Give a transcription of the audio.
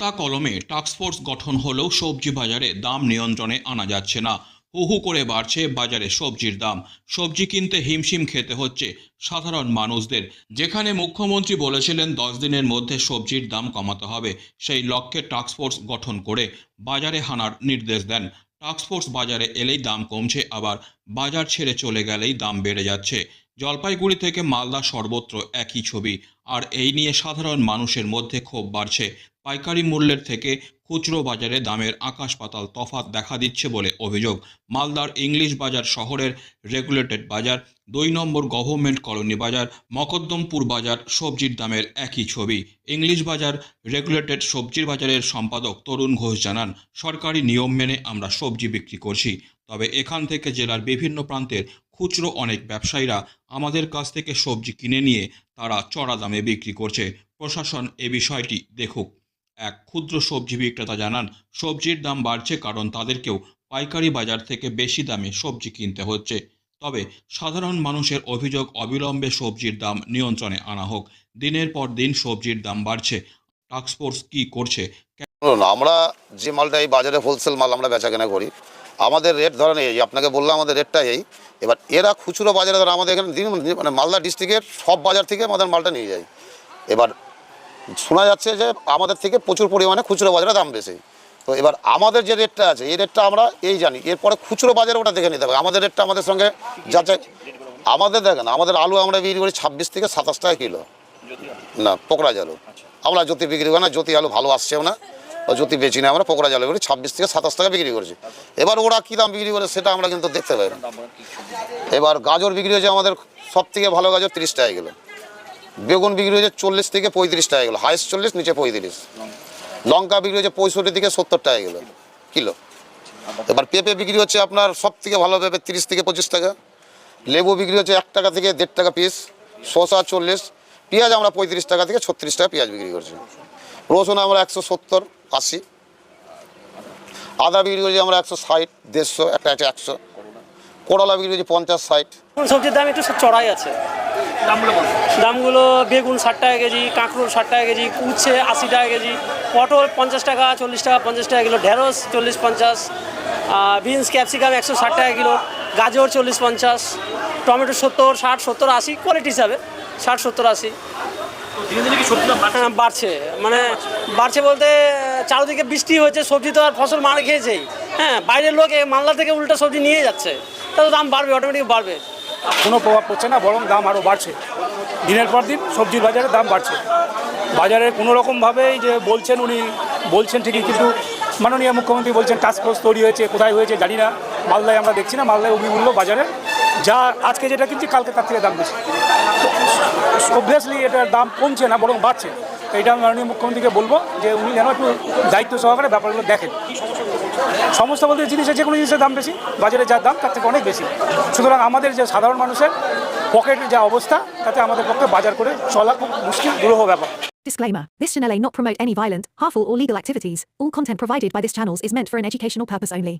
খাতা কলমে টাস্কফোর্স গঠন হলেও সবজি বাজারে দাম নিয়ন্ত্রণে আনা যাচ্ছে না। হু হু করে বাড়ছে বাজারে সবজির দাম। সবজি কিনতে হিমশিম খেতে হচ্ছে সাধারণ মানুষদের। যেখানে মুখ্যমন্ত্রী বলেছিলেন, দশ দিনের মধ্যে সবজির দাম কমাতে হবে। সেই লক্ষ্যে টাস্কফোর্স গঠন করে বাজারে হানার নির্দেশ দেন। টাস্কফোর্স বাজারে এলেই দাম কমছে, আবার বাজার ছেড়ে চলে গেলেই দাম বেড়ে যাচ্ছে। জলপাইগুড়ি থেকে মালদা সর্বত্র একই ছবি। আর এই নিয়ে সাধারণ মানুষের মধ্যে ক্ষোভ বাড়ছে। পাইকারি মূল্যের থেকে খুচরো বাজারে দামের আকাশ পাতাল তফাৎ দেখা দিচ্ছে বলে অভিযোগ। মালদার ইংলিশ বাজার শহরের রেগুলেটেড বাজার, দুই নম্বর গভর্নমেন্ট কলোনি বাজার, মকদ্দমপুর বাজার সবজির দামের একই ছবি। ইংলিশ বাজার রেগুলেটেড সবজির বাজারের সম্পাদক তরুণ ঘোষ জানান, সরকারি নিয়ম মেনে আমরা সবজি বিক্রি করছি। তবে এখান থেকে জেলার বিভিন্ন প্রান্তের খুচরো অনেক ব্যবসায়ীরা আমাদের কাছ থেকে সবজি কিনে নিয়ে তারা চড়া দামে বিক্রি করছে। প্রশাসন এ বিষয়টি দেখুক। এক ক্ষুদ্র সবজি বিক্রেতা জানান, সবজির দাম বাড়ছে কারণ তাদেরকেও পাইকারি বাজার থেকে বেশি দামে সবজি কিনতে হচ্ছে। তবে সাধারণ মানুষের অভিযোগ অবিলম্বে সবজির দাম নিয়ন্ত্রণে আনা হোক। দিনের পর দিন সবজির দাম বাড়ছে। টাস্কফোর্স কী করছে? আমরা যে মালটা এই বাজারে হোলসেল মাল আমরা বেচা কেনা করি, আমাদের রেট ধরেন এই, আপনাকে বললাম আমাদের রেটটা এই, এবার এরা খুচরো বাজারে ধরো আমাদের এখানে দিন মানে মালদা ডিস্ট্রিক্টের সব বাজার থেকে আমাদের মালটা নিয়ে যায়। এবার শোনা যাচ্ছে যে আমাদের থেকে প্রচুর পরিমাণে খুচরো বাজারে দাম বেশি। তো এবার আমাদের যে রেটটা আছে, এই রেটটা আমরা এই জানি। এরপরে খুচরো বাজারে ওটা দেখে নিতে হবে। আমাদের রেটটা আমাদের সঙ্গে যাচাই আমাদের দেখেন, আমাদের আলু আমরা বিক্রি করি ছাব্বিশ থেকে সাতাশ টাকা কিলো। না, পোকরা জালু। আমরা জ্যোতি বিক্রি করি না, জ্যোতি আলু ভালো আসছেও না। জ্যোতি বেচি না, আমরা পোকরা জালু করি, ছাব্বিশ থেকে সাতাশ টাকা বিক্রি করছি। এবার ওরা কী দাম বিক্রি করে সেটা আমরা কিন্তু দেখতে পাই না। এবার গাজর বিক্রি হয়েছে আমাদের সব থেকে ভালো গাজর তিরিশ টাকা কিলো। বেগুন বিক্রি হয়েছে চল্লিশ থেকে পঁয়ত্রিশ টাকা কিলো, হাইস্ট চল্লিশ, নিচে পঁয়ত্রিশ। লঙ্কা বিক্রি হয়েছে পঁয়ষট্টি থেকে সত্তর টাকা কিলো কিলো। এবার পেঁপে বিক্রি হচ্ছে আপনার সব থেকে ভালো পেঁপে তিরিশ থেকে পঁচিশ টাকা, লেবু বিক্রি হচ্ছে এক টাকা থেকে দেড় টাকা পিস শশা চল্লিশ, পেঁয়াজ আমরা পঁয়ত্রিশ টাকা থেকে ছত্রিশ টাকা পেঁয়াজ বিক্রি করছি। রসুন আমরা একশো সত্তর, আশি। আদা বিক্রি করছি আমরা একশো ষাট, দেড়শো, একটা আছে একশো। করলা বিক্রি করছি পঞ্চাশ ষাট। সবজির দাম একটু চড়াই আছে। দামগুলো বেগুন ষাট টাকা কেজি কাঁকরোল ষাট টাকা কেজি উচ্ছে আশি টাকা কেজি পটল পঞ্চাশ টাকা চল্লিশ টাকা পঞ্চাশ টাকা কিলো ঢেঁড়স চল্লিশ পঞ্চাশ বিনস ক্যাপসিকাম একশো ষাট টাকা কিলো গাজর চল্লিশ পঞ্চাশ টমেটো সত্তর ষাট সত্তর আশি কোয়ালিটি হিসাবে ষাট সত্তর আশি। হ্যাঁ বাড়ছে। মানে বাড়ছে বলতে চারিদিকে বৃষ্টি হয়েছে সবজি তো আর ফসল মারা খেয়েছেই। হ্যাঁ বাইরের লোক এ মালদা থেকে উল্টো সবজি নিয়ে যাচ্ছে। তাহলে দাম বাড়বে অটোমেটিক বাড়বে। কোনো প্রভাব পড়ছে না, বরং দাম আরও বাড়ছে। দিনের পর দিন সবজির বাজারে দাম বাড়ছে। বাজারে কোনো রকমভাবেই যে বলছেন উনি, বলছেন ঠিকই, কিন্তু মাননীয় মুখ্যমন্ত্রী বলছেন টাস্ক ফোর্স তৈরি হয়েছে, কোথায় হয়েছে জানি না। মালদায় আমরা দেখছি না, মালদায় অভিমূল্য বাজারে যা আজকে যেটা কিনছি, কালকে তার থেকে দাম বেশি। অবভিয়াসলি এটার দাম কমছে না, বরং বাড়ছে। এটা আমি মাননীয় মুখ্যমন্ত্রীকে বলব যে উনি যেন একটু দায়িত্ব সহকারে ব্যাপারগুলো দেখেন। সমস্ত বলতে জিনিসের যে কোনো জিনিসের দাম বেশি বাজারে যার দাম তার থেকে অনেক বেশি সুতরাং আমাদের যে সাধারণ মানুষের পকেটের যা অবস্থা তাতে আমাদের পক্ষে বাজার করে চলা খুব মুশকিল দুরূহ ব্যাপার Disclaimer This channel may not promote any violent, harmful, or legal activities. All content provided by this channel is meant for an educational purpose only.